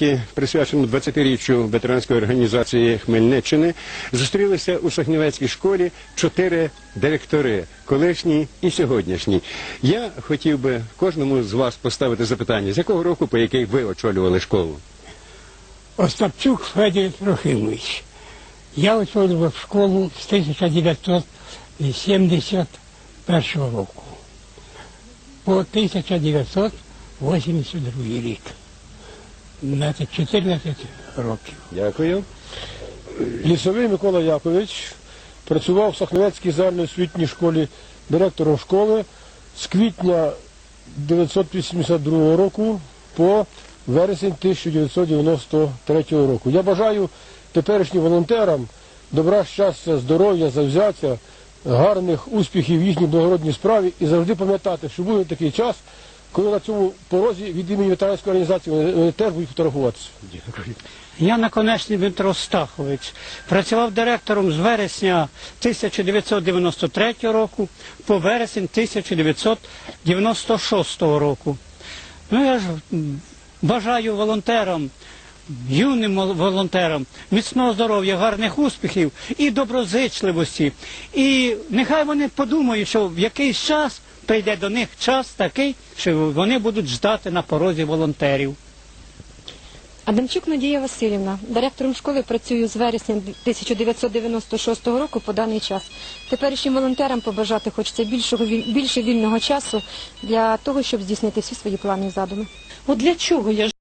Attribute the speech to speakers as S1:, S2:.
S1: святі, присвяченому 20-річчю ветеранської організації Хмельниччини, зустрілися у Сахнівецькій школі чотири директори, колишні і сьогоднішні. Я хотів би кожному з вас поставити запитання, з якого року, по який ви очолювали школу?
S2: Остапчук Федір Трохимович. Я очолював школу з 1971 року по 1982 рік. Значить, 14 років.
S1: Дякую.
S3: Лісовий Микола Якович працював в Сахновецькій загальноосвітній школі директором школи з квітня 1982 року по вересень 1993 року. Я бажаю теперішнім волонтерам добра, щастя, здоров'я, завзяття, гарних успіхів в їхній благородній справі і завжди пам'ятати, що буде такий час, коли на цьому порозі від імені ветеранської організації вони вони теж будуть фотографуватися.
S1: Дякую.
S4: Я наконечний Дмитро Стахович. Працював директором з вересня 1993 року по вересень 1996 року. Ну я ж бажаю волонтерам, юним волонтерам міцного здоров'я, гарних успіхів і доброзичливості. І нехай вони подумають, що в якийсь час прийде до них час такий, що вони будуть ждати на порозі волонтерів.
S5: Адамчук Надія Васильівна, директором школи працюю з вересня 1996 року по даний час. Теперішнім волонтерам побажати хочеться більшого більше вільного часу для того, щоб здійснити всі свої плани і задуми.
S6: От для чого я